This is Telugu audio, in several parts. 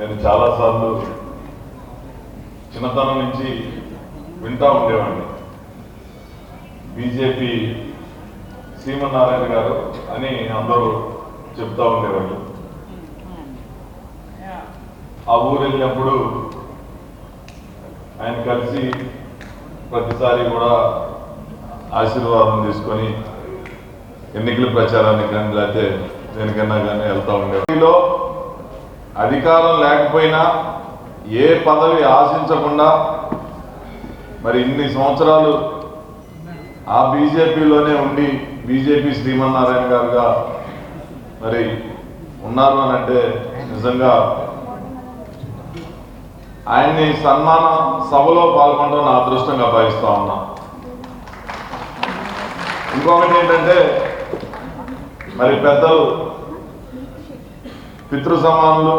నేను చాలాసార్లు చిన్నతనం నుంచి వింటా ఉండేవాడిని. బీజేపీ సీమనారాయణ గారు అని అందరూ చెప్తా ఉండేవాళ్ళు. ఆ ఊరు వెళ్ళినప్పుడు ఆయన కలిసి ప్రతిసారి కూడా ఆశీర్వాదం తీసుకొని ఎన్నికల ప్రచారానికి కానీ లేకపోతే దేనికన్నా కానీ వెళ్తా ఉండేవాళ్ళు అధికారం లేకపోయినా ఏ పదవి ఆశించకుండా మరి ఇన్ని సంవత్సరాలు ఆ బీజేపీలోనే ఉండి బీజేపీ శ్రీమన్నారాయణ గారుగా మరి ఉన్నారు అని అంటే నిజంగా ఆయన్ని సన్మాన సభలో పాల్గొనడం నా అదృష్టంగా భావిస్తా ఉన్నా. ఇంకొకటి ఏంటంటే మరి పెద్దలు పితృ సమానులు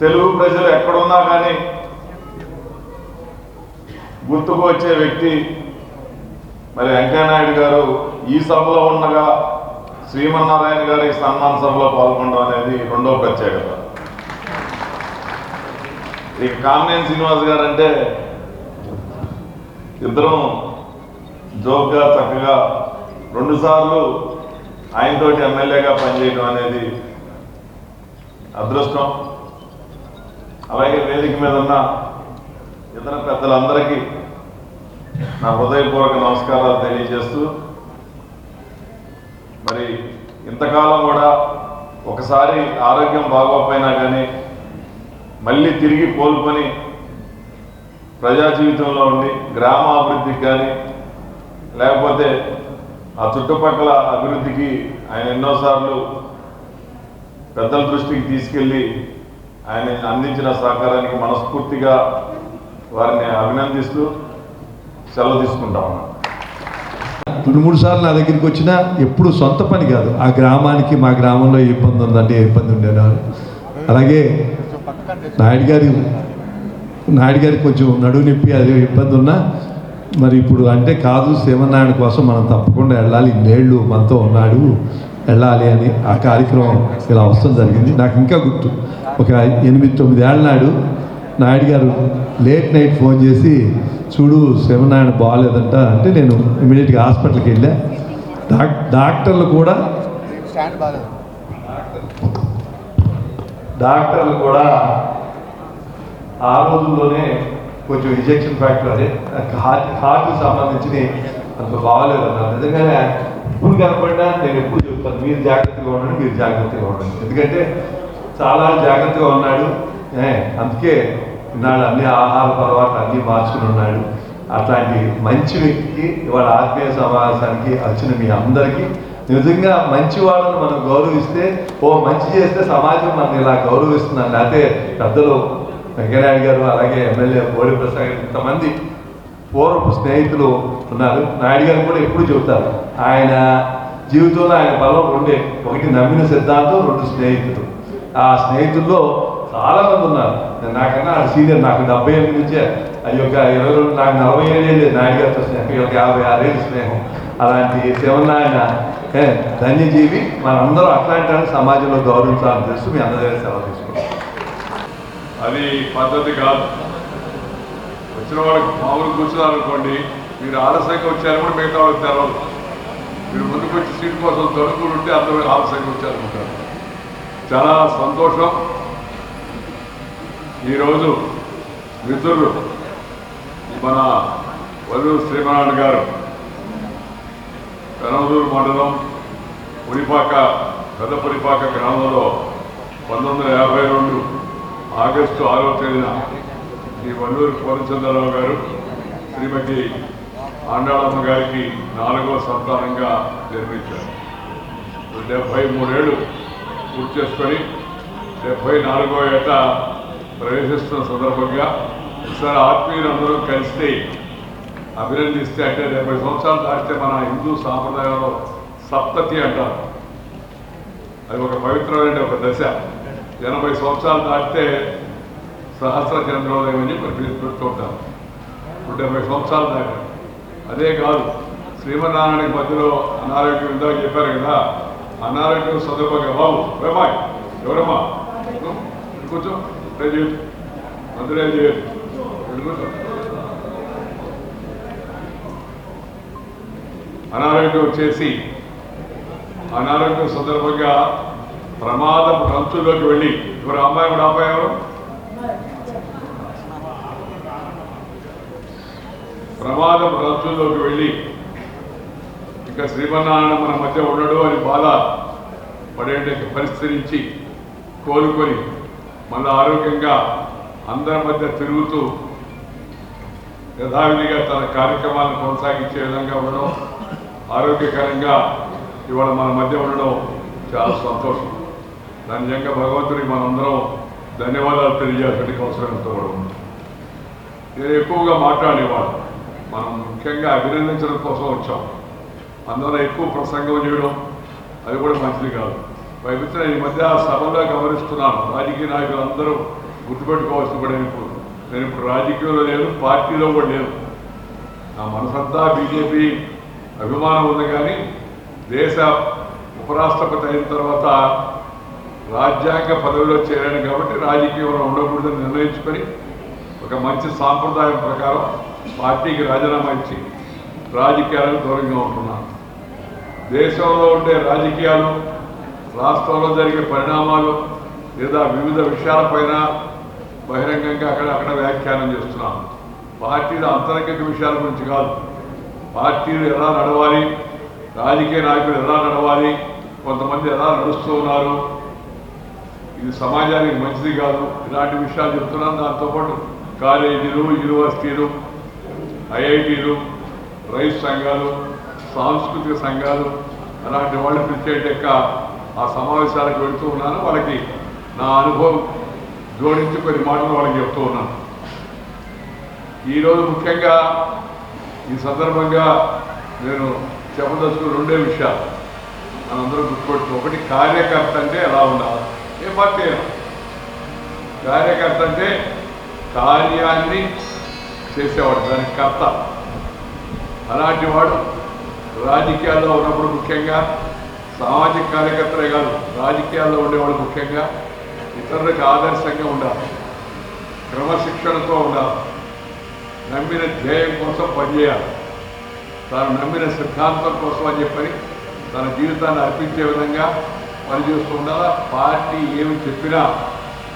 తెలుగు ప్రజలు ఎక్కడున్నా కానీ గుర్తుకు వచ్చే వ్యక్తి మరి వెంకయ్యనాయుడు గారు ఈ సభలో ఉండగా శ్రీమన్నారాయణ గారి సన్మాన సభలో పాల్గొనడం అనేది రెండో ప్రత్యేకత. ఇక కామినేని శ్రీనివాస్ గారు అంటే ఇద్దరం జోక్గా చక్కగా రెండుసార్లు ఆయనతోటి ఎమ్మెల్యేగా పనిచేయడం అనేది అదృష్టం. అలాగే వేదిక మీద ఉన్న ఇతర పెద్దలందరికీ నా హృదయపూర్వక నమస్కారాలు తెలియజేస్తూ మరి ఇంతకాలం కూడా ఒకసారి ఆరోగ్యం బాగోకపోయినా కానీ మళ్ళీ తిరిగి కోలుకొని ప్రజా జీవితంలో ఉండి గ్రామ అభివృద్ధికి కానీ లేకపోతే ఆ చుట్టుపక్కల అభివృద్ధికి ఆయన ఎన్నోసార్లు పెద్దల దృష్టికి తీసుకెళ్ళి ఆయన అందించిన సహకారానికి మనస్ఫూర్తిగా వారిని అభినందిస్తూ సెలవు తీసుకుంటా ఉన్నాను రెండు మూడు సార్లు నా దగ్గరికి వచ్చినా ఎప్పుడు సొంత పని కాదు. ఆ గ్రామానికి మా గ్రామంలో ఇబ్బంది ఉందంటే ఇబ్బంది ఉండేవారు అలాగే నాయుడు గారి నాయుడు గారికి కొంచెం నడువు నొప్పి అదే ఇబ్బంది ఉన్నా మరి ఇప్పుడు అంటే కాదు శివనారాయణ కోసం మనం తప్పకుండా వెళ్ళాలి. ఇన్నేళ్ళు మనతో ఉన్నాడు వెళ్ళాలి అని ఆ కార్యక్రమం ఇలా వస్తుంది జరిగింది. నాకు ఇంకా గుర్తు. ఒక ఎనిమిది తొమ్మిది ఏళ్ళ నాడు నాయుడు గారు లేట్ నైట్ ఫోన్ చేసి చూడు శివనారాయణ బాగాలేదంట. అంటే నేను ఇమీడియట్గా హాస్పిటల్కి వెళ్ళా. డాక్ డాక్టర్లు కూడా డాక్టర్లు కూడా ఆ రోజుల్లోనే కొంచెం ఇంజెక్షన్ ఫ్యాక్టర్ అదే. హార్ట్ హార్ట్ సంబంధించి అంత బాగలేదు అన్నారు నిజంగానే ఇప్పుడు కనపడినా నేను ఎప్పుడు చెప్తాను మీరు జాగ్రత్తగా ఉండండి మీరు జాగ్రత్తగా ఉండండి. ఎందుకంటే చాలా జాగ్రత్తగా ఉన్నాడు. అందుకే నాడు అన్ని ఆహార తర్వాత అన్ని మార్చుకుని ఉన్నాడు. అట్లాంటి మంచి వ్యక్తికి ఇవాళ ఆత్మీయ సమావేశానికి వచ్చిన మీ అందరికీ నిజంగా మంచి వాళ్ళని మనం గౌరవిస్తే ఓ మంచి చేస్తే సమాజం మనం ఇలా గౌరవిస్తుందని. అయితే పెద్దలు వెంకయ్యనాయుడు గారు అలాగే ఎమ్మెల్యే బోడి ప్రసాద్ ఇంతమంది పూర్వపు స్నేహితులు ఉన్నారు. నాయుడు గారు కూడా ఎప్పుడు చెబుతారు ఆయన జీవితంలో ఆయన బలం రెండే ఒకటి నమ్మిన సిద్ధాంతం రెండు స్నేహితులు. ఆ స్నేహితుల్లో చాలామంది ఉన్నారు. నాకన్నా సీనియర్ నాకు డెబ్బై ఎనిమిది నుంచే. ఈ యొక్క ఇరవై రెండు నాకు నలభై ఏళ్ళు నాయుడు గారితో స్నేహం ఈ యొక్క యాభై ఆరేళ్ళు స్నేహం. అలాంటి శివనాయన ఏ, ధన్యజీవి. మనందరూ అట్లాంటి సమాజంలో గౌరవించాలని తెలుసు. మీ అందరి సెలవు అది పద్ధతి కాదు. వచ్చిన వాళ్ళకి మామూలు కూర్చున్నారనుకోండి మీరు ఆలస్యంగా వచ్చారు కూడా మిగతా వాళ్ళకి తెలవదు. మీరు ముందుకు వచ్చి సీట్ కోసం తడుకుని ఉంటే అందరూ ఆలస్యంగా వచ్చారనుకుంటారు. చాలా సంతోషం. ఈరోజు మిత్రులు మన వల్లూరు శ్రీమనారాయణ గారు పెనమలూరు మండలం పురిపాక పెద్ద పులిపాక గ్రామంలో పంతొమ్మిది వందల యాభై రెండు ఆగస్టు ఆరో తేదీన ఈ వల్లూరు పూర్ణచంద్రరావు గారు శ్రీమతి ఆండాళమ్మ గారికి నాలుగో సంతానంగా నిర్మించారు డెబ్బై మూడేళ్ళు పూర్తి చేసుకొని డెబ్బై నాలుగో ఏట ప్రవేశిస్తున్న సందర్భంగా ఒకసారి ఆత్మీయులందరూ కలిస్తే అభినందిస్తే అంటే డెబ్బై సంవత్సరాలు దాటితే మన హిందూ సాంప్రదాయంలో సప్తతి అంటారు. అది ఒక పవిత్రమైన ఒక దశ. ఎనభై సంవత్సరాలు దాటితే సహస్ర చంద్రోదయం అని మరి పేరు పెడుతూ ఉంటారు ఇప్పుడు డెబ్బై సంవత్సరాలు దాటారు అదే కాదు శ్రీమన్నారాయణకి మధ్యలో అనారోగ్యం ఇందాక చెప్పారు కదా అనారోగ్యం సందర్భంగా బాబు బాబాయ్ ఎవరమ్మా? నువ్వు? ఇటు కూర్చో ట్రై అనారోగ్యం వచ్చేసి అనారోగ్యం సందర్భంగా ప్రమాదం రంచులోకి వెళ్ళి. ఎవరు? అమ్మాయి కూడా అబ్బాయి ఎవరు? ప్రమాదపు రంచుల్లోకి వెళ్ళి. ఇంకా శ్రీమన్నారాయణ మన మధ్య ఉండడు అని బాధ పడే పరిస్థితి నుంచి కోలుకొని మళ్ళీ ఆరోగ్యంగా అందరి మధ్య తిరుగుతూ యథావిధిగా తన కార్యక్రమాలను కొనసాగించే విధంగా ఉండడం ఆరోగ్యకరంగా ఇవాళ మన మధ్య ఉండడం చాలా సంతోషం. నిజంగా భగవంతుడికి మనందరం ధన్యవాదాలు తెలియజేయాల్సిన అవసరం కూడా ఉంది. నేను ఎక్కువగా మాట్లాడేవాడు మనం ముఖ్యంగా అభినందించడం కోసం వచ్చాం. అందువల్ల ఎక్కువ ప్రసంగం చేయడం అది కూడా మంచిది కాదు. పైపించిన ఈ మధ్య సభలో గమనిస్తున్నాను. రాజకీయ నాయకులు అందరూ గుర్తుపెట్టుకోవాల్సి కూడా ఇప్పుడు నేను ఇప్పుడు రాజకీయంలో లేను పార్టీలో కూడా లేను. నా మనసంతా బీజేపీ అభిమానం ఉంది కానీ దేశ ఉపరాష్ట్రపతి అయిన తర్వాత రాజ్యాంగ పదవిలో చేరాను కాబట్టి రాజకీయంలో ఉండకూడదని నిర్ణయించుకొని ఒక మంచి సాంప్రదాయం ప్రకారం పార్టీకి రాజీనామా ఇచ్చి రాజకీయాలకు దూరంగా ఉంటున్నాను. దేశంలో ఉండే రాజకీయాలు రాష్ట్రంలో జరిగే పరిణామాలు లేదా వివిధ విషయాలపైన బహిరంగంగా అక్కడ అక్కడ వ్యాఖ్యానం చేస్తున్నాను. పార్టీల అంతర్గత విషయాల గురించి కాదు. పార్టీలు ఎలా నడవాలి రాజకీయ నాయకులు ఎలా నడవాలి కొంతమంది ఎలా నడుస్తూ ఉన్నారు ఇది సమాజానికి మంచిది కాదు. ఇలాంటి విషయాలు చెప్తున్నాను. దాంతోపాటు కాలేజీలు యూనివర్సిటీలు ఐఐటీలు రైతు సంఘాలు సాంస్కృతిక సంఘాలు అలాంటి వాళ్ళు పిలిచేట ఆ సమావేశాలకు వెళ్తూ ఉన్నాను. వాళ్ళకి నా అనుభవం జోడించి కొన్ని మాటలు వాళ్ళకి చెప్తూ ఉన్నాను. ఈరోజు ముఖ్యంగా ఈ సందర్భంగా నేను చెప్పదలుచుకున్న రెండే విషయాలు. మనందరం గుర్తుపెట్టు ఒకటి కార్యకర్త అంటే ఎలా ఉండాలి? ఏ పార్టీ కార్యకర్త అంటే కార్యాన్ని చేసేవాడు దానికి కర్త. అలాంటి వాడు రాజకీయాల్లో ఉన్నప్పుడు ముఖ్యంగా సామాజిక కార్యకర్తలే కాదు రాజకీయాల్లో ఉండేవాడు ముఖ్యంగా ఇతరులకు ఆదర్శంగా ఉండాలి. క్రమశిక్షణతో ఉండాలి. నమ్మిన ధ్యేయం కోసం పనిచేయాలి. తాను నమ్మిన సిద్ధాంతం కోసం అని చెప్పని తన జీవితాన్ని అర్పించే విధంగా పనిచేస్తూ ఉండాలా పార్టీ ఏమి చెప్పినా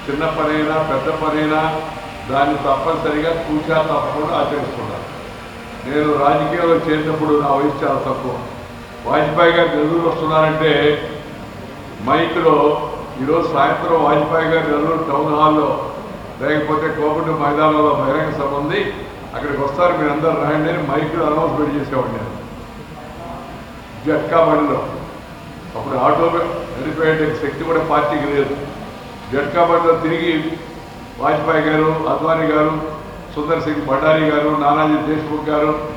చిన్న పనైనా పెద్ద పనైనా దాన్ని తప్పనిసరిగా కూర్చా తప్పకుండా ఆచరిస్తున్నారు నేను రాజకీయాల్లో చేరినప్పుడు నా వయసు చాలా తక్కువ. వాజ్పేయి గారు నెల్లూరు వస్తున్నారంటే మైక్లో ఈరోజు సాయంత్రం వాజ్పేయి గారు నెల్లూరు టౌన్ హాల్లో లేకపోతే కోపటి మైదానంలో బహిరంగ సభ ఉంది. అక్కడికి వస్తారు మీరు అందరు రాయండి అని మైక్లో అనౌన్స్మెంట్ చేసేవాడిని జట్కా బండిలో. అప్పుడు ఆటో నడిపే శక్తి కూడా పార్టీకి లేదు. జట్కా బండిలో తిరిగి వాజ్పేయి గారు అద్వానీ గారు సుందర్ సింగ్ భండారీ గారు నానాజీ దేశ్ముఖ్ గారు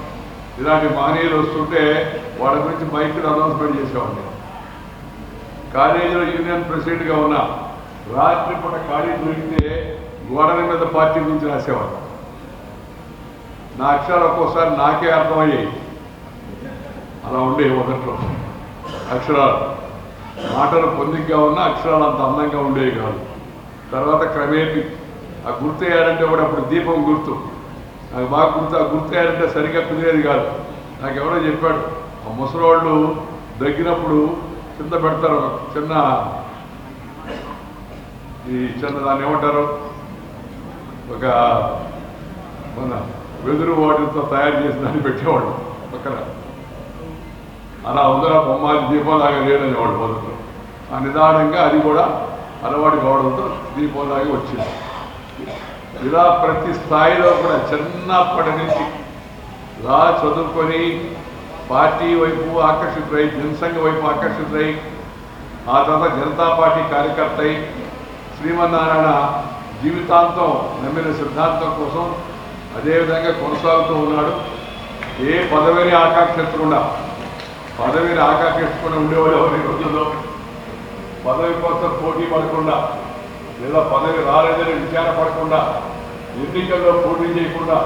ఇలాంటి మహనీయులు వస్తుంటే వాళ్ళ గురించి బైక్లు అనౌన్స్మెంట్ చేసేవాడిని. కాలేజీలో యూనియన్ ప్రెసిడెంట్గా ఉన్నా రాత్రి పూట ఖాళీ దొరికితే గోడల మీద పార్టీ గురించి రాసేవాడు. నా అక్షరాలు ఒక్కోసారి నాకే అర్థమయ్యాయి. అలా ఉండే మొదట్లో అక్షరాలు. మాటలు పొందిగ్గా ఉన్న అక్షరాలు అంత అందంగా ఉండేవి కాదు. తర్వాత క్రమేపీ. ఆ గుర్తు వేయాలంటే కూడా అప్పుడు దీపం గుర్తు. నాకు బాగా గుర్తు ఆ గుర్తు వేయాలంటే సరిగ్గా కుదిరేది కాదు. నాకు ఎవరో చెప్పాడు ఆ ముసలివాళ్ళు దగ్గినప్పుడు కింద పెడతారు చిన్న ఈ చిన్న దాన్ని ఏమంటారు? ఒక మన వెదురు వాటితో తయారు చేసి దాన్ని పెట్టేవాళ్ళు పక్కన. అలా ఉందరా బొమ్మాలి దీపంలాగా లేడనేవాడు మొదట్లో ఆ నిదానంగా అది కూడా అలవాటు కావడంతో దీపంలాగా వచ్చింది ఇలా ప్రతి స్థాయిలో కూడా చిన్నప్పటి నుంచి ఇలా చదువుకొని పార్టీ వైపు ఆకర్షితులై జనసంఘ వైపు ఆకర్షితులై ఆ తర్వాత జనతా పార్టీ కార్యకర్త అయి శ్రీమన్నారాయణ జీవితాంతం నమ్మిన సిద్ధాంతం కోసం అదేవిధంగా కొనసాగుతూ ఉన్నాడు. ఏ పదవిని ఆకాంక్షించకుండా పదవిని ఆకాంక్షించకుండా ఉండేవాళ్ళు ఎవరు ఈ రోజుల్లో? పదవి కోసం పోటీ పడకుండా లేదా పదవి రాలేదని విచారపడకుండా ఎన్నికల్లో పోటీ చేయకుండా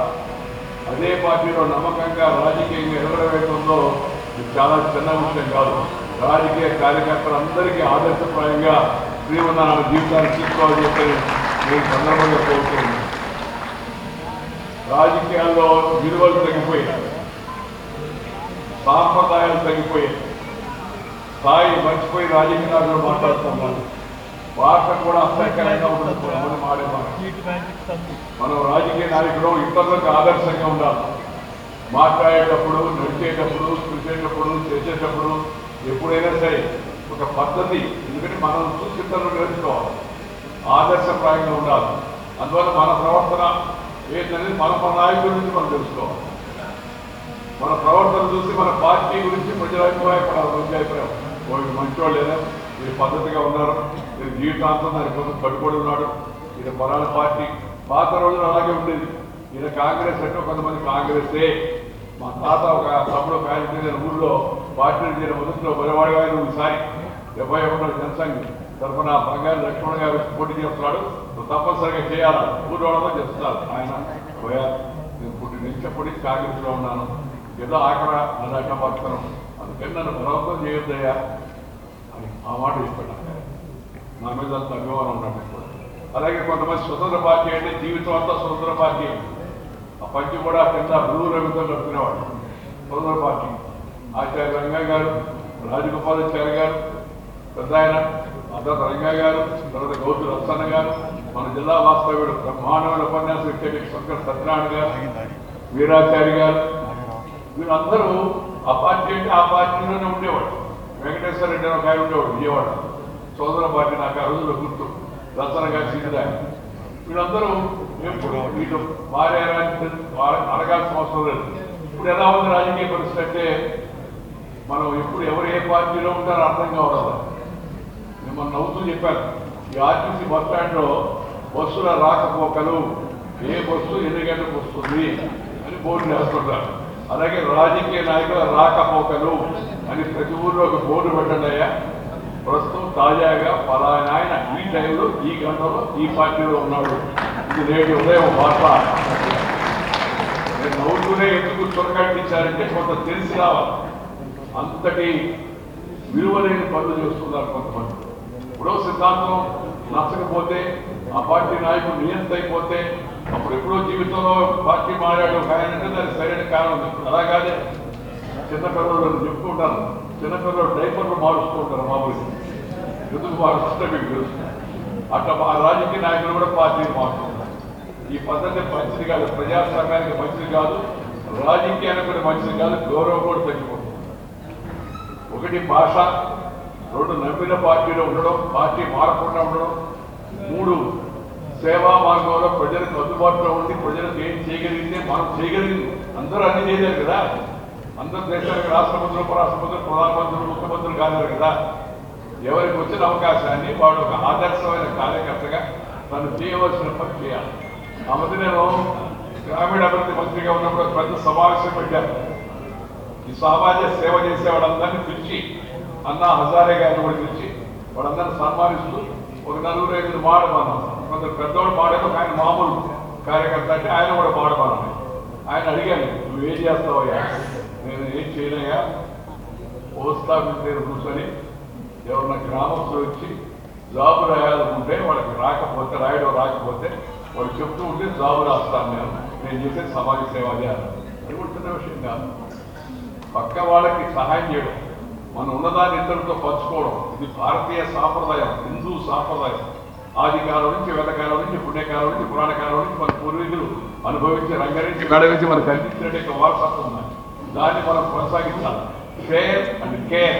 అదే పార్టీలో నమ్మకంగా రాజకీయంగా ఎదురవేస్తుందో ఇది చాలా చిన్న విషయం కాదు. రాజకీయ కార్యకర్తలందరికీ ఆదర్శప్రాయంగా శ్రీమన్నారాయణ జీవితాన్ని తీసుకోవాలని చెప్పి నేను సందర్భంగా కోరుతున్నాను. రాజకీయాల్లో విలువలు తగ్గిపోయాయి. సాంప్రదాయాలు తగ్గిపోయాయి. స్థాయి మర్చిపోయి రాజకీయ నాయకులు మాట్లాడుతున్నాను భాష కూడా అసహ్యకరంగా మాట మనం రాజకీయ నాయకులు ఇతరులకు ఆదర్శంగా ఉండాలి. మాట్లాడేటప్పుడు నడిచేటప్పుడు చూసేటప్పుడు చేసేటప్పుడు ఎప్పుడైనా సరే ఒక పద్ధతి. ఎందుకంటే మనం చూసి ఇతరులు నేర్చుకోవాలి. ఆదర్శప్రాయంగా ఉండాలి. అందువల్ల మన ప్రవర్తన ఏంటనేది మన మన నాయకుల నుంచి మనం తెలుసుకోవాలి. మన ప్రవర్తన చూసి మన పార్టీ గురించి ప్రజల అభిప్రాయపడాలి మంచి అభిప్రాయం. వాళ్ళు మంచివాళ్ళేనా మీరు పద్ధతిగా ఉన్నారు. మీరు జీవితాంతం దాని కోసం కట్టుబడి ఉన్నాడు. ఈయన పరాల పార్టీ పాత రోజులు అలాగే ఉండేది. ఈయన కాంగ్రెస్ అంటే కొంతమంది కాంగ్రెసే. మా తాత ఒక తమ్ముడు ఒక ఆయన ఊళ్ళో పార్టీ చేయడం మొదట్లో బలవాడి గారు ఈసారి డెబ్బై ఒకటో జనసంఘ్ తరఫున బంగారు లక్ష్మణ్ గారు పోటీ చేస్తున్నాడు. తప్పనిసరిగా చేయాలి? ఊరు వాళ్ళతో చెప్తున్నారు ఆయన పోయారు నేను పుట్టి నిలిచప్పటి కాంగ్రెస్లో ఉన్నాను. ఏదో ఆకర అడ్డం పడతాను అందుకని నన్ను బలవంతం చేయొద్దయ్యా అని ఆ మాట చెప్పాడు. నా మీద అంత అభిమానం ఉన్నాడు. అలాగే కొంతమంది స్వతంత్ర పార్టీ అంటే జీవితం అంతా స్వతంత్ర పార్టీ. ఆ పంచి కూడా కింద బ్లూ రంగుతో కడుతున్నవాడు స్వతంత్ర పార్టీ. ఆచార్య రంగా గారు రాజగోపాలాచార్య గారు పెద్ద ఆయన తర్వాత రంగా గారు తర్వాత గౌతు రసన్న గారు మన జిల్లా వాస్తవ్యుడు బ్రహ్మాండమైన ఉపన్యాసం ఇచ్చే శంకర్ సత్యనారాయణ గారు వీరాచారి గారు వీళ్ళందరూ ఆ పార్టీ అంటే ఆ పార్టీలోనే ఉండేవాడు. వెంకటేశ్వర రెడ్డి అని ఒక ఆయన ఉండేవాడు విజయవాడ. సోదర పార్టీ నాకు ఆ రోజుల్లో గుర్తు. రచన గారి సీనియర్ వీళ్ళందరూ ఎప్పుడు వీళ్ళు వాళ్ళని అడగాల్సిన అవసరం లేదు. ఇప్పుడు ఎలా ఉంది రాజకీయ పరిస్థితి అంటే మనం ఎప్పుడు ఎవరు ఏ పార్టీలో ఉంటారో అర్థం కావడం మొన్న నవ్వుతూ చెప్పాను ఈ ఆర్టీసీ బస్ స్టాండ్లో బస్సుల రాకపోకలు ఏ బస్సు ఎన్ని గంటలకు వస్తుంది అని బోర్డు వేస్తుంటారు అలాగే రాజకీయ నాయకుల రాకపోకలు అని ప్రతి ఊర్లో ఒక బోర్డు పెట్టండియా ప్రస్తుతం తాజాగా పలానా ఆయన ఈ టైంలో ఈ గంటలో ఈ పార్టీలో ఉన్నాడు. ఇది నేటి ఉదయం వార్త. నేను నవ్వుతూనే ఎందుకు చొరకట్టించారంటే కొంత తెలిసి రావాలి. అంతటి విలువలేని పనులు చేస్తున్నారు కొంతమంది. ఇప్పుడు సిద్ధాంతం నచ్చకపోతే ఆ పార్టీ నాయకుడు నియంత్రైపోతే అప్పుడు ఎప్పుడో జీవితంలో పార్టీ మారాడు ఒక ఆయన అంటే దానికి సరైన కారణం చెప్తుంది అలా కాదే. చిన్నపిల్లలు చెప్తూ చిన్నపిల్లలు డైపర్లు మారుస్తూ ఉంటారు మామూలుగా. ఎందుకు మారుస్తుంటే మీకు తెలుసు. అట్లా మా రాజకీయ నాయకులు కూడా పార్టీని మారుతుంటారు ఈ పద్ధతి మంచిది కాదు. ప్రజాస్వామ్యానికి మంచిది కాదు. రాజకీయానికి కూడా మంచిది కాదు. గౌరవం కూడా తగ్గిపోతుంది. ఒకటి భాష రెండు నమ్మిన పార్టీలో ఉండడం పార్టీ మారకుండా ఉండడం మూడు సేవా మార్గంలో ప్రజలకు అందుబాటులో ఉండి ప్రజలకు ఏం చేయగలిగితే మనం చేయగలిగింది. అందరూ అన్ని చేయలేరు కదా? అందరు దేశానికి రాష్ట్రపతులు ఉపరాష్ట్రపతులు ప్రధానమంత్రులు ముఖ్యమంత్రులు కాలేరు కదా? ఎవరికి వచ్చిన అవకాశాన్ని వాడు ఒక ఆదర్శమైన కార్యకర్తగా తను చేయవలసిన పని చేయాలి. ఆ మధ్య నేను గ్రామీణాభివృద్ధి మంత్రిగా ఉన్నప్పుడు పెద్ద సమావేశం పెట్టాను. ఈ సామాజిక సేవ చేసే వాళ్ళందరినీ పిలిచి అన్న హజారే గారిని కూడా పిలిచి వాళ్ళందరినీ సన్మానిస్తూ ఒక నలుగురు ఐదు మాట మనం కొందరు పెద్దవాడు పాడేదో ఆయన మామూలు కార్యకర్త అంటే ఆయన కూడా మాడమన్నాను ఆయన అడిగాను నువ్వు ఏం చేస్తావయ్యా? నేను ఏం చేయనయ్యా? పోస్ట్ ఆఫీస్ దగ్గర కూర్చొని ఎవరన్నా గ్రామస్తులు వచ్చి జాబు రాయాలనుకుంటే వాళ్ళకి రాకపోతే రాయడం రాకపోతే వాళ్ళు చెప్తూ ఉంటే జాబు రాస్తాను నేను. నేను చేసే సమాజ సేవ అదే అది కూడా విషయం కాదు. పక్క వాళ్ళకి సహాయం చేయడం మనం ఉన్నదాన్ని ఇద్దరితో పంచుకోవడం ఇది భారతీయ సాంప్రదాయం హిందూ సాంప్రదాయం. ఆది కాలం నుంచి వేదకాలం నుంచి పుణ్యకాలం నుంచి పురాణ కాలం నుంచి మన పూర్వీకులు అనుభవించి రంగరించి గడవించి మనకు కల్పించినట్టు యొక్క వారసత్వం ఉన్నాయి దాన్ని మనం కొనసాగించాలి. షేర్ అండ్ కేర్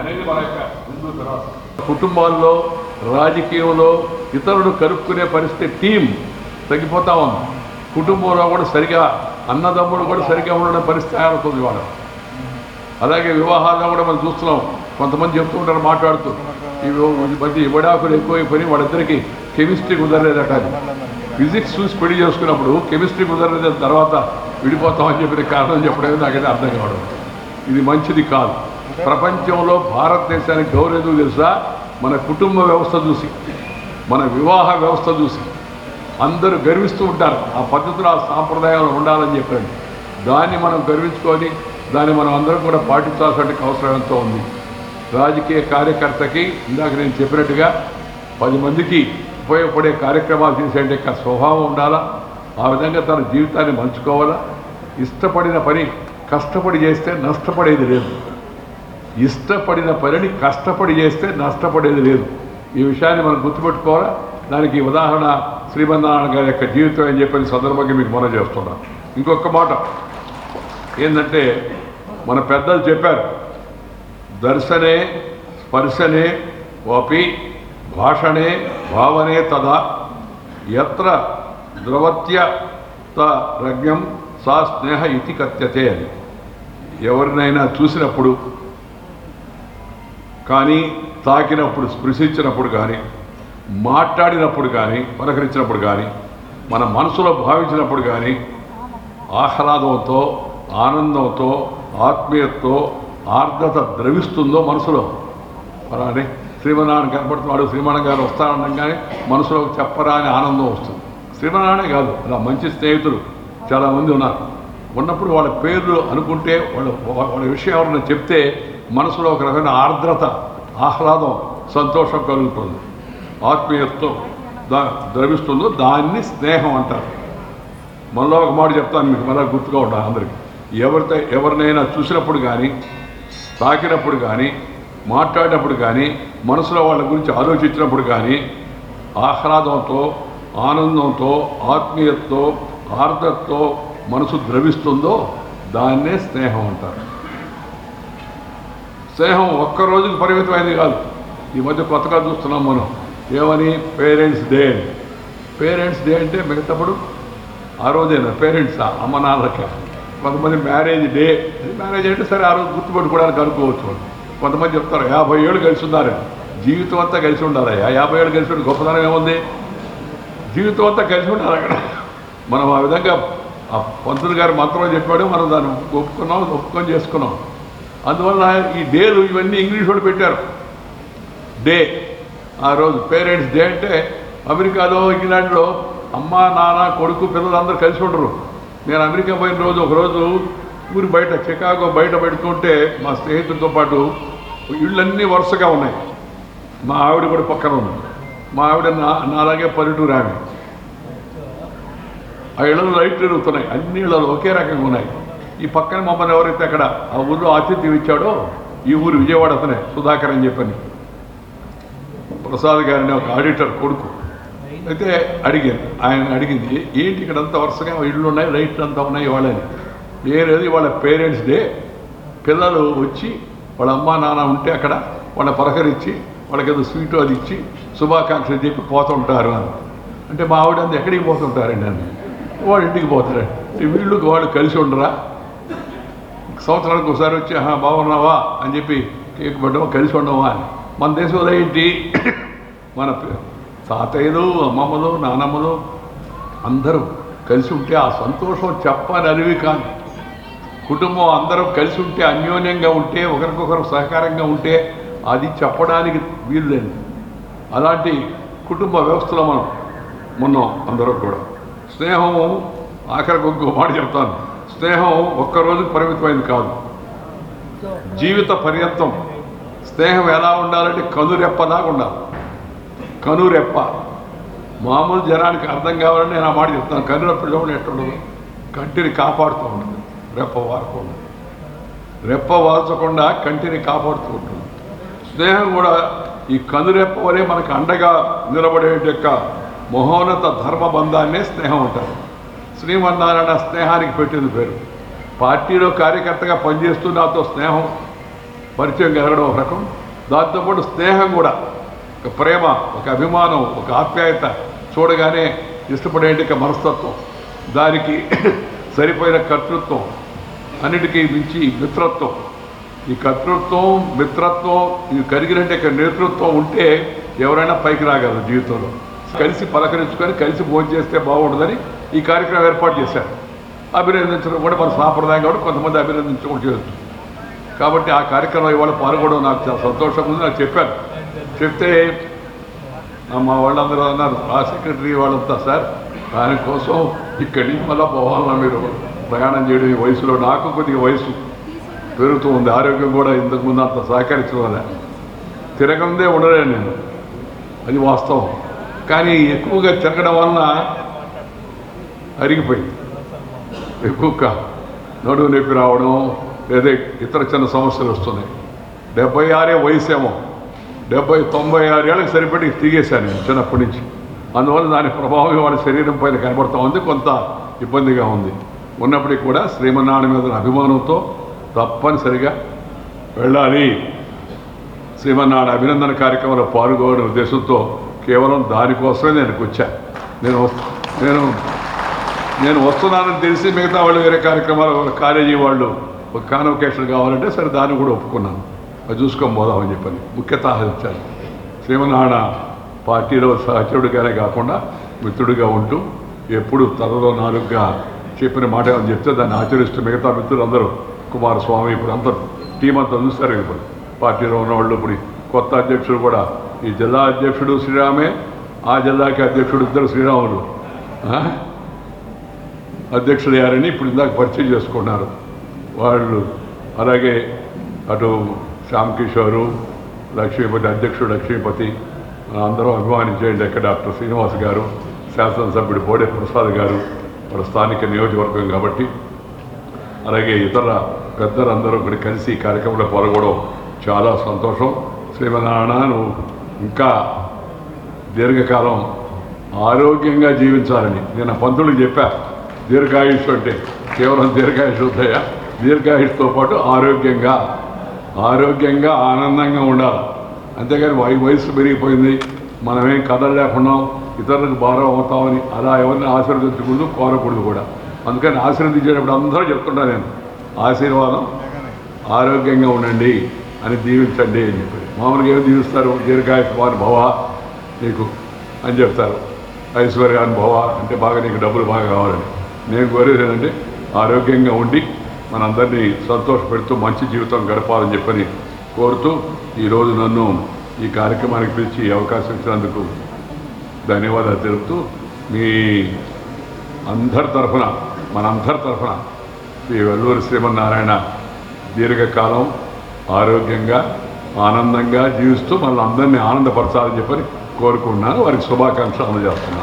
అనేది మన యొక్క హిందూ విరాసతం కుటుంబాల్లో రాజకీయంలో ఇతరులు కలుపుకునే పరిస్థితి టీం తగ్గిపోతా ఉంది. కుటుంబంలో కూడా సరిగా అన్నదమ్ముడు కూడా సరిగా ఉండడం పరిస్థితి అవుతుంది వాళ్ళ అలాగే వివాహాల్లో కూడా మనం చూస్తున్నాం. కొంతమంది చెప్తూ ఉంటారు మాట్లాడుతూ. ఇవి మధ్య ఇవ్వడాకులు ఎక్కువైపోయి వాళ్ళిద్దరికి కెమిస్ట్రీ కుదరలేదట అది. ఫిజిక్స్ చూసి పెళ్ళి చేసుకున్నప్పుడు కెమిస్ట్రీ కుదరలేదు తర్వాత విడిపోతామని చెప్పిన కారణం చెప్పడమే నాకైతే అర్థం కావడం. ఇది మంచిది కాదు. ప్రపంచంలో భారతదేశానికి గౌరవం తెలుసా? మన కుటుంబ వ్యవస్థ చూసి మన వివాహ వ్యవస్థ చూసి. అందరూ గర్విస్తూ ఉంటారు. ఆ పద్ధతులు ఆ సాంప్రదాయాలు ఉండాలని చెప్పండి దాన్ని మనం గర్వించుకొని దాన్ని మనం అందరం కూడా పాటించాల్సిన అవసరం ఎంతో ఉంది. రాజకీయ కార్యకర్తకి ఇందాక నేను చెప్పినట్టుగా పది మందికి ఉపయోగపడే కార్యక్రమాలు చేసే యొక్క స్వభావం ఉండాలా? ఆ విధంగా తన జీవితాన్ని మంచుకోవాలా ఇష్టపడిన పని కష్టపడి చేస్తే నష్టపడేది లేదు. ఇష్టపడిన పనిని కష్టపడి చేస్తే నష్టపడేది లేదు. ఈ విషయాన్ని మనం గుర్తుపెట్టుకోవాలా? దానికి ఉదాహరణ శ్రీమన్నారాయణ గారి యొక్క జీవితం అని చెప్పిన సందర్భంగా మీకు మనం చేస్తున్నాం. ఇంకొక మాట ఏంటంటే మన పెద్దలు చెప్పారు దర్శనే స్పర్శనే వపి భాషణే భావనే తదా. ఎత్ర ద్రవత్య రజ్ఞం సా స్నేహ ఇతి కథ్యతే అని. ఎవరినైనా చూసినప్పుడు కానీ తాకినప్పుడు స్పృశించినప్పుడు కానీ మాట్లాడినప్పుడు కానీ పలకరించినప్పుడు కానీ మన మనసులో భావించినప్పుడు కానీ ఆహ్లాదంతో ఆనందంతో ఆత్మీయతతో ఆర్ద్రత ద్రవిస్తుందో మనసులో. అలానే శ్రీమనారాయణ కనపడుతున్నాడు శ్రీమణం గారు వస్తారనగానే మనసులో చెప్పరా అని ఆనందం వస్తుంది. శ్రీమనారాయణే కాదు ఇలా మంచి స్నేహితులు చాలామంది ఉన్నారు. ఉన్నప్పుడు వాళ్ళ పేర్లు అనుకుంటే వాళ్ళ వాళ్ళ విషయం ఎవరైనా చెప్తే మనసులో ఒక రకమైన ఆర్ద్రత ఆహ్లాదం సంతోషం కలుగుతుంది. ఆత్మీయత్వం దా ద్రవిస్తుందో దాన్ని స్నేహం అంటారు. మళ్ళీ ఒక మాట చెప్తాను మీకు మళ్ళీ గుర్తుగా ఉండాలి అందరికీ. ఎవరితో ఎవరినైనా చూసినప్పుడు కానీ తాకినప్పుడు కానీ మాట్లాడినప్పుడు కానీ మనసులో వాళ్ళ గురించి ఆలోచించినప్పుడు కానీ ఆహ్లాదంతో ఆనందంతో ఆత్మీయతతో ఆర్ద్రతతో మనసు ద్రవిస్తుందో దాన్నే స్నేహం అంటారు. స్నేహం ఒక్క రోజుకి పరిమితమైంది కాదు. ఈ మధ్య కొత్తగా చూస్తున్నాం మనం. ఏమని? పేరెంట్స్ డే అని. పేరెంట్స్ డే అంటే మిగతాప్పుడు ఆ రోజైనా? పేరెంట్స్? అమ్మ నాన్నలకి. కొంతమంది మ్యారేజ్ డే మ్యారేజ్ అంటే సరే ఆ రోజు గుర్తుపెట్టుకోవడానికి అనుకోవచ్చు. కొంతమంది చెప్తారు యాభై ఏళ్ళు కలిసి ఉన్నారు జీవితం అంతా కలిసి ఉండాలయ్యా. యాభై ఏళ్ళు కలిసి ఉండే గొప్పతనం ఏముంది? జీవితం అంతా కలిసి ఉండాలి అక్కడ. మనం ఆ విధంగా ఆ పంతులు గారు మంత్రం చెప్పాడు మనం దాన్ని ఒప్పుకున్నాం ఒప్పుకొని చేసుకున్నాం. అందువల్ల ఈ డేలు ఇవన్నీ ఇంగ్లీష్ వాళ్ళు పెట్టారు. డే. ఆ రోజు పేరెంట్స్ డే అంటే అమెరికాలో ఇంగ్లాండ్లో అమ్మ నాన్న కొడుకు పిల్లలు అందరూ కలిసి ఉండరు. నేను అమెరికా పోయిన రోజు ఒకరోజు ఊరి బయట చికాగో బయట పెడుతుంటే మా స్నేహితులతో పాటు ఇళ్ళన్నీ వరుసగా ఉన్నాయి. మా ఆవిడ కూడా పక్కన ఉంది. మా ఆవిడ నా నాలాగే పల్లెటూరు ఆమె. ఆ ఇళ్ళలో లైట్లు తిరుగుతున్నాయి. అన్ని ఇళ్ళలో ఒకే రకంగా ఉన్నాయి. ఈ పక్కన మమ్మల్ని ఎవరైతే అక్కడ ఆ ఊరిలో ఆతిథ్యం ఇచ్చాడో ఈ ఊరు విజయవాడ అతనే సుధాకర్ అని చెప్పని. ప్రసాద్ గారిని ఒక ఆడిటర్ కొడుకు. అయితే అడిగాను ఆయన అడిగింది ఏంటి ఇక్కడ అంతా వరుసగా ఇళ్ళు ఉన్నాయి లైట్లు అంతా ఉన్నాయి వాళ్ళని ఏ లేదు వాళ్ళ పేరెంట్స్ డే. పిల్లలు వచ్చి వాళ్ళ అమ్మ నాన్న ఉంటే అక్కడ వాళ్ళ పలకరించి వాళ్ళకి ఏదో స్వీట్ అది ఇచ్చి శుభాకాంక్షలు చెప్పి పోతుంటారు అని. అంటే మా ఆవిడ అంది ఎక్కడికి పోతుంటారండి? అని వాళ్ళ ఇంటికి పోతారండి. వీళ్ళు వాళ్ళు కలిసి ఉండరా? సంవత్సరానికి ఒకసారి వచ్చి ఆహా బాగున్నావా? అని చెప్పి కేక్ పెట్టడం కలిసి ఉండవా? అని. మన దేశంలో ఏంటి? మన తాతయ్యలు అమ్మమ్మలు నానమ్మలు అందరూ కలిసి ఉంటే ఆ సంతోషం చెప్పని అరివి కాదు. కుటుంబం అందరం కలిసి ఉంటే అన్యోన్యంగా ఉంటే ఒకరికొకరు సహకారంగా ఉంటే అది చెప్పడానికి వీలుదండి అలాంటి కుటుంబ వ్యవస్థలో మనం ఉన్నాం అందరూ కూడా. స్నేహం ఆఖరికి ఇంకో మాట చెప్తాను. స్నేహం ఒక్క రోజుకి పరిమితమైంది కాదు. జీవిత పర్యంతం స్నేహం ఎలా ఉండాలంటే కనురెప్పలాగా ఉండాలి. కనురెప్ప. మామూలు జనానికి అర్థం కావాలని నేను ఆ మాట చెప్తాను కనురెప్ప చూడండి ఎట్టుండదు కంటిని కాపాడుతూ ఉంటుంది. రెప్ప వారకుండా రెప్ప వాల్చకుండా కంటిని కాపాడుతూ ఉంటుంది. స్నేహం కూడా ఈ కనురెప్ప వలె మనకు అండగా నిలబడే యొక్క మహోన్నత ధర్మబంధాన్నే స్నేహం అంటారు. శ్రీమన్నారాయణ స్నేహానికి పెట్టింది పేరు. పార్టీలో కార్యకర్తగా పనిచేస్తూ నాతో స్నేహం పరిచయం కలగడం ఒక రకం. దాంతోపాటు స్నేహం కూడా ఒక ప్రేమ ఒక అభిమానం ఒక ఆప్యాయత చూడగానే ఇష్టపడే ఒక మనస్తత్వం దానికి సరిపోయిన కర్తృత్వం అన్నిటికీ మించి మిత్రత్వం. ఈ కర్తృత్వం మిత్రత్వం ఇవి కలిగినట్టు ఇక నేతృత్వం ఉంటే ఎవరైనా పైకి రాగలరు జీవితంలో. కలిసి పలకరించుకొని కలిసి భోజనం చేస్తే బాగుంటుందని ఈ కార్యక్రమం ఏర్పాటు చేశారు. అభినందించడం కూడా మన సాంప్రదాయం కాబట్టి కొంతమంది అభినందించడం చేయొచ్చు కాబట్టి ఆ కార్యక్రమం ఇవాళ పాల్గొనడం నాకు చాలా సంతోషంగా ఉంది. నాకు చెప్పాను చెప్తే మా వాళ్ళందరూ అన్నారు ఆ సెక్రటరీ వాళ్ళంతా సార్ దానికోసం ఇక్కడి నుంచి మళ్ళీ పోవాలన్నా మీరు? ప్రయాణం చేయడం ఈ వయసులో నాకు కొద్దిగా వయసు పెరుగుతూ ఉంది. ఆరోగ్యం కూడా ఇంతకుముందు అంత సహకరించడం తిరగందే ఉండలేను నేను. అది వాస్తవం. కానీ ఎక్కువగా తిరగడం వలన అరిగిపోయింది. ఎక్కువ నడువు నొప్పి రావడం లేదా ఇతర చిన్న సమస్యలు వస్తున్నాయి. డెబ్బై ఆరే వయసేమో. డెబ్బై తొంభై ఆరు ఏళ్ళకి సరిపడి తిరిగేశాను నేను చిన్నప్పటి నుంచి. అందువల్ల దాని ప్రభావం వాళ్ళ శరీరం పైన కనబడుతూ ఉంది కొంత ఇబ్బందిగా ఉంది. ఉన్నప్పటికీ కూడా శ్రీమన్నారాయణ మీద అభిమానంతో తప్పనిసరిగా వెళ్ళాలి. శ్రీమన్నారాయణ అభినందన కార్యక్రమంలో పాల్గొనే ఉద్దేశంతో కేవలం దానికోసమే నేను ఇక్కడికి వచ్చా. నేను నేను నేను వస్తున్నానని తెలిసి మిగతా వాళ్ళు వేరే కార్యక్రమాలు కాలేజీ వాళ్ళు ఒక కాన్వకేషన్ కావాలంటే సరే దాన్ని కూడా ఒప్పుకున్నాను. అది చూసుకొని పోదామని చెప్పని ముఖ్యత ఆహరించాను శ్రీమనారాయణ పార్టీలో సహచరుడిగానే కాకుండా మిత్రుడిగా ఉంటూ ఎప్పుడు తలలో నాలుగుగా చెప్పిన మాట అని చెప్తే దాన్ని ఆచరిస్తూ మిగతా మిత్రులందరూ కుమారస్వామి ఇప్పుడు అందరూ టీం అంతా చూస్తారు ఇప్పుడు పార్టీలో ఉన్న వాళ్ళు ఇప్పుడు కొత్త అధ్యక్షుడు కూడా ఈ జిల్లా అధ్యక్షుడు శ్రీరామే ఆ జిల్లాకి అధ్యక్షుడు ఇద్దరు శ్రీరాములు. ఆ? అధ్యక్షుడు యారని ఇప్పుడు ఇందాక పరిచయం చేసుకున్నారు. వాళ్ళు అలాగే అటు శ్యామకిషోరు లక్ష్మీపతి అధ్యక్షుడు లక్ష్మీపతి అందరూ అభిమానించే లెక్క డాక్టర్ శ్రీనివాస్ గారు శాసనసభ్యుడు బోడే ప్రసాద్ గారు మన స్థానిక నియోజకవర్గం కాబట్టి. అలాగే ఇతర పెద్దలందరూ ఇక్కడ కలిసి ఈ కార్యక్రమంలో పాల్గొనడం చాలా సంతోషం. శ్రీమన్నారాయణ నువ్వు ఇంకా దీర్ఘకాలం ఆరోగ్యంగా జీవించాలని నేను పంతులకు చెప్పా. దీర్ఘాయుష్ అంటే కేవలం దీర్ఘాయుష్ వద్దయ్యా. దీర్ఘాయుష్తో పాటు ఆరోగ్యంగా ఆరోగ్యంగా ఆనందంగా ఉండాలి. అంతేగాని వై వయసు పెరిగిపోయింది. మనమేం కదలలేకున్నాం ఇతరులకు భారం అవుతామని అలా ఎవరిని ఆశీర్వదించకూడదు కోరకూడదు కూడా. అందుకని ఆశీర్వదించేటప్పుడు అందరూ చెప్తుంటా నేను ఆశీర్వాదం ఆరోగ్యంగా ఉండండి అని దీవించండి అని చెప్పి మామూలుగా ఏమి దీవిస్తారు? దీర్ఘాయుష్మాన్ భవ నీకు అని చెప్తారు. ఐశ్వర్యాన్ భవ అంటే బాగా నీకు డబ్బులు బాగా కావాలని. నేను కోరేది ఏంటంటే ఆరోగ్యంగా ఉండి మనందరినీ సంతోషపెడుతూ మంచి జీవితం గడపాలని చెప్పని కోరుతూ ఈరోజు నన్ను ఈ కార్యక్రమానికి పిలిచి అవకాశం ఇచ్చినందుకు ధన్యవాదాలు తెలుపుతూ మీ అందరి తరఫున మనందరి తరఫున శ్రీ వెల్లూరి శ్రీమన్నారాయణ దీర్ఘకాలం ఆరోగ్యంగా ఆనందంగా జీవిస్తూ మనల్ని అందరినీ ఆనందపరచాలని చెప్పని కోరుకుంటున్నాను. వారికి శుభాకాంక్షలు అందజేస్తున్నాను.